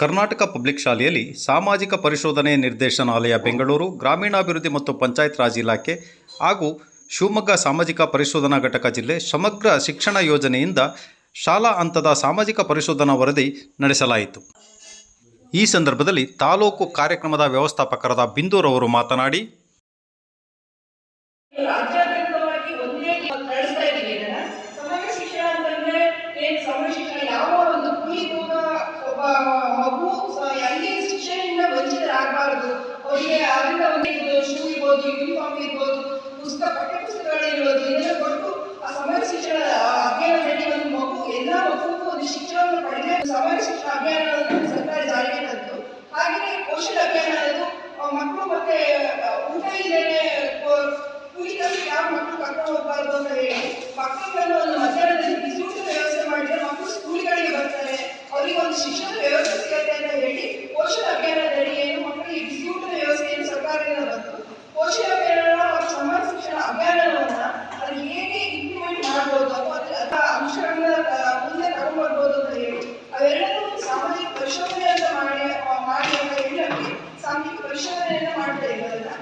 Karnataka public ಶಾಲೆಯಲ್ಲಿ ಸಾಮಾಜಿಕ ಪರಿಶೋಧನೆ ನಿರ್ದೇಶನಾಲಯ ಬೆಂಗಳೂರು, ಗ್ರಾಮೀಣಾಭಿವೃದ್ಧಿ ಮತ್ತು ಪಂಚಾಯತ್ ರಾಜ್ ಇಲಾಖೆ ಹಾಗೂ ಶಿವಮೊಗ್ಗ ಸಾಮಾಜಿಕ ಪರಿಶೋಧನಾ ಘಟಕ ಜಿಲ್ಲೆ ಸಮಗ್ರ ಶಿಕ್ಷಣ ಯೋಜನೆಯಿಂದ ಶಾಲಾ ಹಂತದ ಸಾಮಾಜಿಕ ಪರಿಶೋಧನಾ ವರದಿ ನಡೆಸಲಾಯಿತು. ಈ ಸಂದರ್ಭದಲ್ಲಿ ತಾಲೂಕು ಕಾರ್ಯಕ್ರಮದ ವ್ಯವಸ್ಥಾಪಕರಾದ ಬಿಂದೂರವರು ಮಾತನಾಡಿ ಯಾವ ಒಂದು ಮಗು ಯಾವುದೇ ಶಿಕ್ಷಣದಿಂದ ವಂಚಿತರಾಗಬಾರದು. ಅವರಿಗೆ ಅದರಿಂದ ಒಂದು ಶೂ ಇರ್ಬೋದು ಯೂನಿಫಾರ್ಮ್ ಇರ್ಬೋದು, ಪುಸ್ತಕ ಪಠ್ಯ ಪುಸ್ತಕಗಳಿರ್ಬೋದು ಇದೆಲ್ಲ ಕೊಟ್ಟು ಆ ಸಮಾಜ ಶಿಕ್ಷಣ ಅಭಿಯಾನದಲ್ಲಿ ಒಂದು ಮಗು, ಎಲ್ಲ ಮಗುವಿಗೂ ಒಂದು ಶಿಕ್ಷಣವನ್ನು ಪಡೆದ ಸಮಾಜ ಶಿಕ್ಷಣ ಅಭಿಯಾನವನ್ನು ಸರ್ಕಾರ ಜಾರಿಗೆ ತಂತು. ಹಾಗೆಯೇ ಕೌಶಲ ಅಭಿಯಾನ ಅದು ಮಕ್ಕಳು ಮತ್ತೆ ಊಟ ಇಲ್ಲದೆ ಕುಳಿತಲ್ಲಿ ಯಾವ ಮಕ್ಕಳು ಕರ್ಕೊಂಡು ಹೋಗ್ಬಾರ್ದು ಅಂತ ಹೇಳಿ ಮಕ್ಕಳನ್ನು ಒಂದು ಮಧ್ಯಾಹ್ನದಲ್ಲಿ ಬಿಸಿ ಊಟದ ವ್ಯವಸ್ಥೆ ಮಾಡಿದ್ರೆ ಮಕ್ಕಳು ಸ್ಕೂಲ್ಗಳಿಗೆ ಬರ್ತಾರೆ. ಅವರಿಗೆ ಒಂದು ಶಿಕ್ಷಣದ ವ್ಯವಸ್ಥೆ ಸಿಗತ್ತೆ ಅಂತ ಹೇಳಿ ಪೋಷಣ ಅಭಿಯಾನದಡಿ ಏನು ಮಕ್ಕಳಿಗೆ ಬಿಸಿ ಊಟದ ವ್ಯವಸ್ಥೆಯನ್ನು ಸರ್ಕಾರದಿಂದ ಬಂತು ಪೋಷಣ ಅಭಿಯಾನ ಮತ್ತು ಸಮಾಜ ಶಿಕ್ಷಣ ಅಭಿಯಾನವನ್ನ ಅದು ಹೇಗೆ ಇಂಪ್ಲಿಮೆಂಟ್ ಮಾಡ್ಬೋದು ಅಥವಾ ಅದ್ರ ಅದ್ರ ಅಂಶಗಳನ್ನ ಆ, ಮುಂದೆ ತಗೊಂಡ್ಬರ್ಬೋದು ಅಂತ ಹೇಳಿ ಅವೆಲ್ಲರೂ ಸಾಮಾಜಿಕ ಪರಿಶೋಧನೆ ಅಂತ ಮಾಡಿ ಆ, ಮಾಡಿ ಅಂತ ಹೇಳಿ ನಮಗೆ ಸಾಂಘಿಕ ಪರಿಶೋಧನೆಯನ್ನ ಮಾಡ್ತಾ ಇರೋದನ್ನ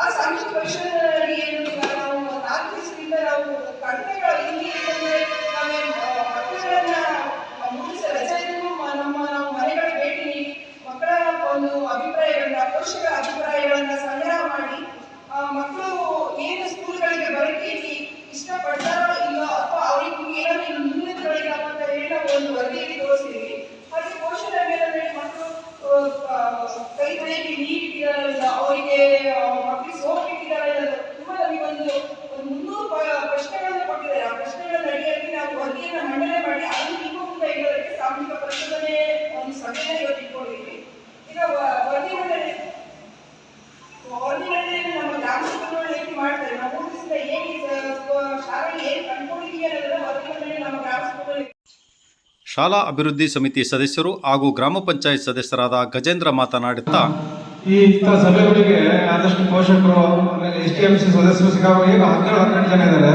ಆ ಸಾಂಘಿಕ ಪರಿಶೋಧನೆಯಲ್ಲಿ ಏನು ಈಗ ನಾವು ನಾಲ್ಕು ದಿವಸದಿಂದ ನಾವು ಕಡಿಮೆಗಳು ಇಲ್ಲಿ ಏನಂದ್ರೆ ನಾವೇ ಮಕ್ಕಳನ್ನ ಮೂಡಿಸ ರಜೆಯನ್ನು ನಮ್ಮ ನಾವು ಮನೆಗಳಿಗೆ ಭೇಟಿ ನೀಡಿ ಮಕ್ಕಳ ಒಂದು ಅಭಿಪ್ರಾಯಗಳನ್ನ ಪೋಷಕರ ಅಭಿಪ್ರಾಯಗಳನ್ನ ಸಂಗ್ರಹ ಮಾಡಿ ಆ, ಮಕ್ಕಳು ಏನು ಸ್ಕೂಲ್ಗಳಿಗೆ ಬರೋಕ್ಕೆ ಇಲ್ಲಿ ಇಷ್ಟಪಡ್ತಾರೋ ಇಲ್ಲೋ ಅಥವಾ ಅವ್ರಿಗೆ ಏನಾದ್ರು ಇನ್ನು ನ್ಯೂನತೆಗಳಿದಾವ ಅಂತ ಹೇಳಿ ನಾವು ಒಂದು ವರದಿಯಲ್ಲಿ ತೋರಿಸ್ತೀವಿ ಹಾಗೆ ಪೋಷಣ ಮೇಲೆ ಮಕ್ಕಳು ಆ, ಕೈ ತೊಳೆಯಕ್ಕೆ ನೀರು ಇಟ್ಟಿದಾರ ಇಲ್ಲ ಅವರಿಗೆ ಮಕ್ಕಳಿಗೆ ಸೋಪ್ ಇಟ್ಟಿದಾರ ಇಲ್ಲ ಅಂತ ತುಂಬ ನಮಗೆ ಒಂದು ಒಂದು ಮುನ್ನೂರು ಪ- ಪ್ರಶ್ನೆಗಳನ್ನ ಕೊಟ್ಟಿದ್ದಾರೆ ಆ ಪ್ರಶ್ನೆಗಳ ಅಡಿಯಲ್ಲಿ ನಾವು ವರದಿಯನ್ನ ಮಂಡನೆ ಮಾಡಿ ಅದನ್ನು ನಿಮ್ಮ ಮುಂದೆ ಇಡೋದಕ್ಕೆ ಸಾಮೂಹಿಕ ಪರಿಶೋಧನೆ ಒಂದು ಸಭೆಯನ್ನು ಇವತ್ತು ಇಟ್ಕೊಂಡಿದ್ವಿ ಈಗ ವ- ವರದಿ ಮಂಡನೆ ವರದಿಗಳಲ್ಲಿ ನಮ್ಮ ಗ್ರಾಮ ಸಭೆಗಳು ಹೇಗೆ ಮಾಡ್ತಾರೆ ನಾವು ಮೂರು ದಿವಸದ ಹೇಗೆ ಶಾಲೆಗೆ ಏನು ಕಂಡುಕೊಂಡಿದ್ದೀವಿ ಅನ್ನೋದನ್ನ ವರದಿ ಮಂಡನೆ ನಮ್ಮ ಗ್ರಾಮ ಸಭೆಗಳು ಶಾಲಾ ಅಭಿವೃದ್ಧಿ ಸಮಿತಿ ಸದಸ್ಯರು ಹಾಗೂ ಗ್ರಾಮ ಪಂಚಾಯತ್ ಸದಸ್ಯರಾದ ಗಜೇಂದ್ರ ಮಾತನಾಡುತ್ತಾ, ಈ ಇಂಥ ಸಭೆಗಳಿಗೆ ಆದಷ್ಟು ಪೋಷಕರು ಎಸ್ ಟಿ ಎಂ ಸಿ ಸದಸ್ಯರು ಸಿಕ್ಕಾಗ ಈಗ ಹನ್ನೆರಡು ಜನ ಇದ್ದಾರೆ.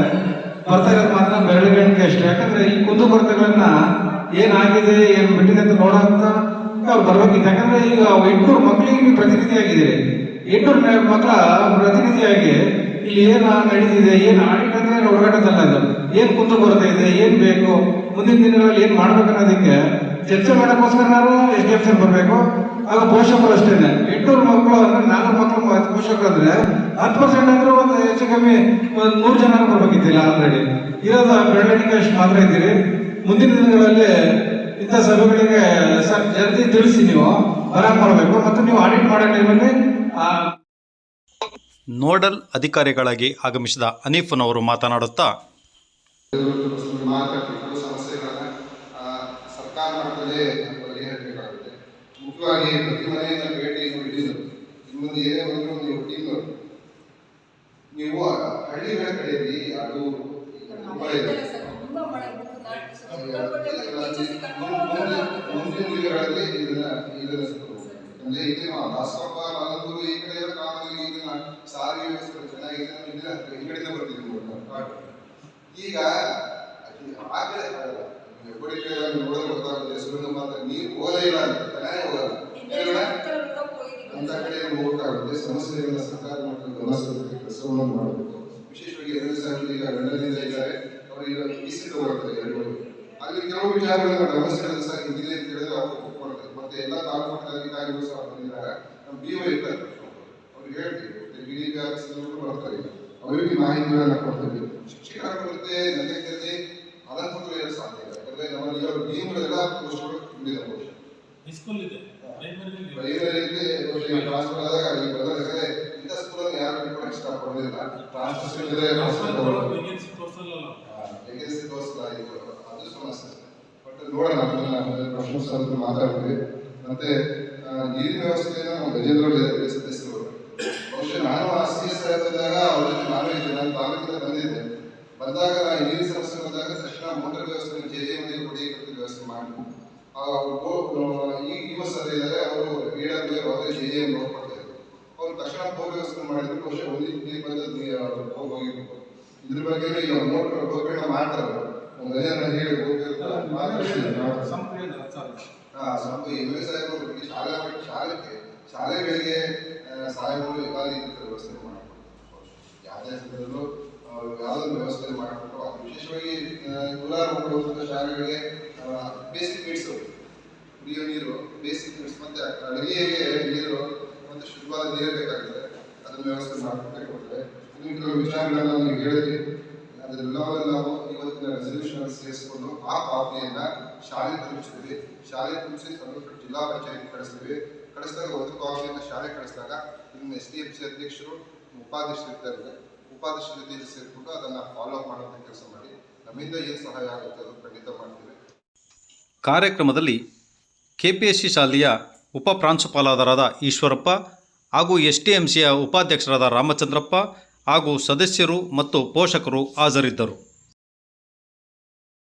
ಬರ್ತಾ ಇರೋದು ಮಾತ್ರ ಬೆರಳಿಗಣಿಕೆ ಅಷ್ಟೇ. ಯಾಕಂದ್ರೆ ಈ ಕುಂದುಕೊರತೆಗಳನ್ನ ಏನಾಗಿದೆ, ಏನು ಬಿಟ್ಟಿದೆ ಅಂತ ನೋಡೋಂತ ಅವ್ರು ಬರ್ಬೇಕಿತ್ತು. ಯಾಕಂದ್ರೆ ಈಗ ಎಂಟುನೂರು ಮಕ್ಕಳಿಗೆ ನೀವು ಪ್ರತಿನಿಧಿಯಾಗಿದ್ದೀರಿ ಎಂಟುನೂರು ಮಕ್ಕಳ ಪ್ರತಿನಿಧಿಯಾಗಿ ಇಲ್ಲಿ ಏನು ನಡೀತಿದೆ ಏನು ಆಡಿಟ್ ಅಂದ್ರೆ ಹೊರಗಡೆ ಇದು ಏನು ಕುಂದು ಕೊರತೆ ಇದೆ, ಏನು ಬೇಕು? ಮುಂದಿನ ದಿನಗಳಲ್ಲಿ ಏನ್ ಮಾಡ್ಬೇಕು ಅನ್ನೋದಕ್ಕೆ ಚರ್ಚೆ ಮಾಡೋಕ್ಕೋಸ್ಕರ ನಾವು ಎಸ್ ಡಿ ಎಫ್ ಬರಬೇಕು. ಆಗ ಪೋಷಕರು ಅಷ್ಟೇನೆ. ಎಂಟುನೂರು ಮಕ್ಕಳು ಅಂದ್ರೆ ನಾಲ್ಕು ಮಕ್ಕಳು ಪೋಷಕರು ಅಂದ್ರೆ ಹತ್ತು ಪರ್ಸೆಂಟ್ ಅಂದ್ರೆ ಒಂದು ಹೆಚ್ಚು ಕಮ್ಮಿ ಒಂದು ನೂರು ಜನ ಬರ್ಬೇಕಿತ್ತಿಲ್ಲ ಆಲ್ರೆಡಿ ಇರೋದು ಬೆಳವಣಿಗೆ ಅಷ್ಟು ಮಾತ್ರ ಇದ್ದೀರಿ. ಮುಂದಿನ ದಿನಗಳಲ್ಲಿ ಇಂಥ ಸಭೆಗಳಿಗೆ ಸರ್ ಜಲ್ದಿ ತಿಳಿಸಿ ನೀವು. ಬರಾಕ್ ಮಾಡಬೇಕು. ಮತ್ತು ನೀವು ಆಡಿಟ್ ಮಾಡೋ ಟೈಮಲ್ಲಿ ಆ ನೋಡಲ್ ಅಧಿಕಾರಿಗಳಾಗಿ ಆಗಮಿಸಿದ ಹನೀಫ್ನವರು ಮಾತನಾಡುತ್ತಾ ಸರ್ಕಾರ ಮಟ್ಟದಲ್ಲಿ ಬಗೆಹರಿಸಬೇಕಾಗುತ್ತೆ ಮುಖ್ಯವಾಗಿ ಪ್ರತಿ ಮನೆಯನ್ನ ಭೇಟಿ ಹಿಡಿದು ನಿಮ್ಮದು ಏನೇ ಬಂದರೂ ನೀವು ಟೀಮ್ ನೀವು ಹಳ್ಳಿಗಳ ಕಡೆಯಲ್ಲಿ ಅದು ಮುಂದಿನ ದಿನಗಳಲ್ಲಿ ಇದನ್ನ. ಅಂದ್ರೆ ದಾಸಪ್ಪ ಈ ಕಡೆ ಎಲ್ಲ ಕಾಲದಲ್ಲಿ ಇದನ್ನ ಸಾರಿಗೆ ವ್ಯವಸ್ಥೆ ಚೆನ್ನಾಗಿದೆ ನಾವು ಇದನ್ನ ಈ ಕಡೆಯಿಂದ ಬರ್ತಿದ್ವಿ ಒಟ್ಟು. ಈಗ ಎಬ್ಬಡಿ ಕಡೆ ನೋಡಿದ್ರೆ ಗೊತ್ತಾಗುತ್ತೆ ಸುಗಂಧ ಮಾತ್ರ ನೀರು ಹೋಗಲೇ ಇಲ್ಲ ಅಂತ. ಚೆನ್ನಾಗಿ ಹೋಗಲ್ಲ? ಅಂತ ಕಡೆ ಹೋಗ್ಬೇಕಾಗುತ್ತೆ ಸಮಸ್ಯೆಗಳನ್ನ ಸರ್ಕಾರ ಕೆಲಸವನ್ನು ಮಾಡಬೇಕು. ವಿಶೇಷವಾಗಿ ಎರಡು ಸಾವಿರದ ಈಗ ಇದ್ದಾರೆ. ಅವರು ಈಗ ಇಸಿ ತಗೊಳ್ತಾರೆ ಎರಡು ಅಲ್ಲಿ ಕೆಲವು ವಿಚಾರಗಳನ್ನ ಗಮನಿಸಿದ್ರೆ ಹಿಂದಿದೆ ಅಂತ ಹೇಳಿದ್ರೆ ಅವ್ರು ಮತ್ತೆ ಎಲ್ಲ ತಾಲೂಕು ಮಟ್ಟದ ಅಧಿಕಾರಿಗಳು ಸಹ ಬಂದಿದ್ದಾರೆ. ನಮ್ಮ ಬಿ ಒ ಇರ್ತಾರೆ ಅವ್ರಿಗೆ ಹೇಳ್ತೀವಿ ಈಗ ಬರ್ತಾರೆ. ಅವರಿಗೆ ಮಾಹಿತಿಗಳನ್ನ ಕೊಡ್ತೀವಿ ಶಿಕ್ಷಕರ ಕೊರತೆ ಅಲಂಕೃತ ಇರಲು ಸಾಧ್ಯ ಇಲ್ಲ. ಪೋಸ್ಟ್ಗಳು ತುಂಬಿದ ಹೈಸ್ಕೂಲ್ ಇದೆ. ಪ್ರೈಮರಿಯಲ್ಲಿ ಟ್ರಾನ್ಸ್ಫರ್ ಆದಾಗ ಅಲ್ಲಿ ಬದಲಾದ್ರೆ ಇಂಥ ಸ್ಕೂಲಲ್ಲಿ ಯಾರು ಬಿಟ್ಕೊಳಕ್ಕೆ ಇಷ್ಟಪಡೋದಿಲ್ಲ ಟ್ರಾನ್ಸ್ಫರ್ ಇಲ್ಲದೆ ವೇಕೆನ್ಸಿ ತೋರಿಸಲ್ಲ ವೇಕೆನ್ಸಿ ತೋರಿಸಲ್ಲ ಇದು ಅದು ಸಮಸ್ಯೆ ಬಟ್ ನೋಡೋಣ ಅದನ್ನ ಮಾತಾಡ್ತೀವಿ ಮತ್ತೆ ನೀರಿನ ವ್ಯವಸ್ಥೆಯನ್ನು ಗಜೇಂದ್ರ ಸದಸ್ಯರು ಬಹುಶಃ ನಾನು ಆ ಸಿ ಎಸ್ ಬಂದಾಗ ಅವ್ರ ಜೊತೆ ನಾನು ಇದ್ದೆ ನಾನು ತಾಲೂಕಿಂದ ಬಂದಿದ್ದೆ ಬಂದಾಗ ನೀರಿನ ಸಮಸ್ಯೆ ಬಂದಾಗ ತಕ್ಷಣ ಮೋಟರ್ ವ್ಯವಸ್ಥೆ ಜೆ ಜೆ ಮನೆಗೆ ಕುಡಿಯಕ್ಕೆ ವ್ಯವಸ್ಥೆ ಮಾಡಿ ಈ ಯುವ ಇದ್ದಾರೆ. ಅವರು ಏಡಬ್ಲ್ಯೂ ಅವರೇ ಜೆ ಜೆ ನೋಡ್ಕೊಡ್ತಾ ಅವರು ಅವ್ರು ತಕ್ಷಣ ಬೋರ್ ವ್ಯವಸ್ಥೆ ಮಾಡಿದ್ರು. ಬಹುಶಃ ಒಂದು ನೀರು ಬಂದದ್ದು ಹೋಗಿ ಹೋಗಿರ್ಬೇಕು ಇದ್ರ ಬಗ್ಗೆ ಈಗ ಮೋಟರ್ ಗೋಕರ್ಣ ಮಾಡ್ತಾರೆ. ಒಂದು ಹೇಳಿ ಹೋಗ್ತಿರ್ತಾರೆ ಮಾತಾಡ್ತಿದ್ದಾರೆ ನಾವು. ಸಂಪೂರ್ಣ ಹತ್ತು ಸಾವಿರ. ಹಾ, ಸ್ವಲ್ಪ ಎಂ ಎಲ್ ಸಾಹೇಬರು ಶಾಲೆ ಶಾಲೆಗೆ ಶಾಲೆಗಳಿಗೆ ಸಾಹೇಬರು ಎಲ್ಲ ರೀತಿಯ ವ್ಯವಸ್ಥೆ ಮಾಡ್ತಾರೆ. ಯಾವುದೇ ಸಂದರ್ಭದಲ್ಲೂ ಯಾವುದೊಂದು ವ್ಯವಸ್ಥೆ ಮಾಡಿಕೊಟ್ಟು ವಿಶೇಷವಾಗಿ ಕೋಲಾರ ಹೋಗುವಂಥ ಶಾಲೆಗಳಿಗೆ ಬೇಸಿಕ್ ನೀಡ್ಸು ಕುಡಿಯೋ ನೀರು ಬೇಸಿಕ್ ನೀಡ್ಸ್ ಮತ್ತೆ ಅಡುಗೆಗೆ ನೀರು ಮತ್ತೆ ಶುದ್ಧವಾದ ನೀರು ಬೇಕಾಗುತ್ತೆ ಅದನ್ನು ವ್ಯವಸ್ಥೆ ಮಾಡಿಕೊಟ್ಟೆ ಇನ್ನು ಕೆಲವು ವಿಚಾರಗಳನ್ನ ನೀವು ಹೇಳಿದ್ರಿ. ಅದೆಲ್ಲವನ್ನ ನಾವು ಇವತ್ತಿನ ರೆಸಲ್ಯೂಷನ್ ಸೇರಿಸಿಕೊಂಡು ಆ ಕಾಪಿಯನ್ನ ಶಾಲೆ ತಲುಪಿಸ್ತೀವಿ. ಶಾಲೆ ತಲುಪಿಸಿ ಸ್ವಲ್ಪ ಜಿಲ್ಲಾ ಪಂಚಾಯತ್ ಕಳಿಸ್ತೀವಿ. ಕಳಿಸಿದಾಗ ಒಂದು ಕಾಪಿಯನ್ನ ಶಾಲೆ ಕಳಿಸಿದಾಗ ನಿಮ್ಮ ಎಸ್ ಡಿ ಎಂ ಸಿ ಅಧ್ಯಕ್ಷರು ಉಪಾಧ್ಯಕ್ಷರು ಇರ್ತಾರೆ. ಉಪಾಧ್ಯಕ್ಷರ ಜೊತೆಯಲ್ಲಿ ಸೇರಿಕೊಂಡು ಅದನ್ನ ಫಾಲೋ ಅಪ್ ಕೆಲಸ ಮಾಡಿ, ನಮ್ಮಿಂದ ಏನು ಸಹಾಯ ಆಗುತ್ತೆ ಅದು ಖಂಡಿತ ಮಾಡ್ತೀವಿ. ಕಾರ್ಯಕ್ರಮದಲ್ಲಿ ಕೆಪಿಎಸ್ಸಿ ಶಾಲೆಯ ಉಪ ಪ್ರಾಂಶುಪಾಲರಾದ ಈಶ್ವರಪ್ಪ ಹಾಗೂ ಎಸ್ ಟಿ ಎಂ ಸಿಯ ಉಪಾಧ್ಯಕ್ಷರಾದ ರಾಮಚಂದ್ರಪ್ಪ ಹಾಗೂ ಸದಸ್ಯರು ಮತ್ತು ಪೋಷಕರು ಹಾಜರಿದ್ದರು.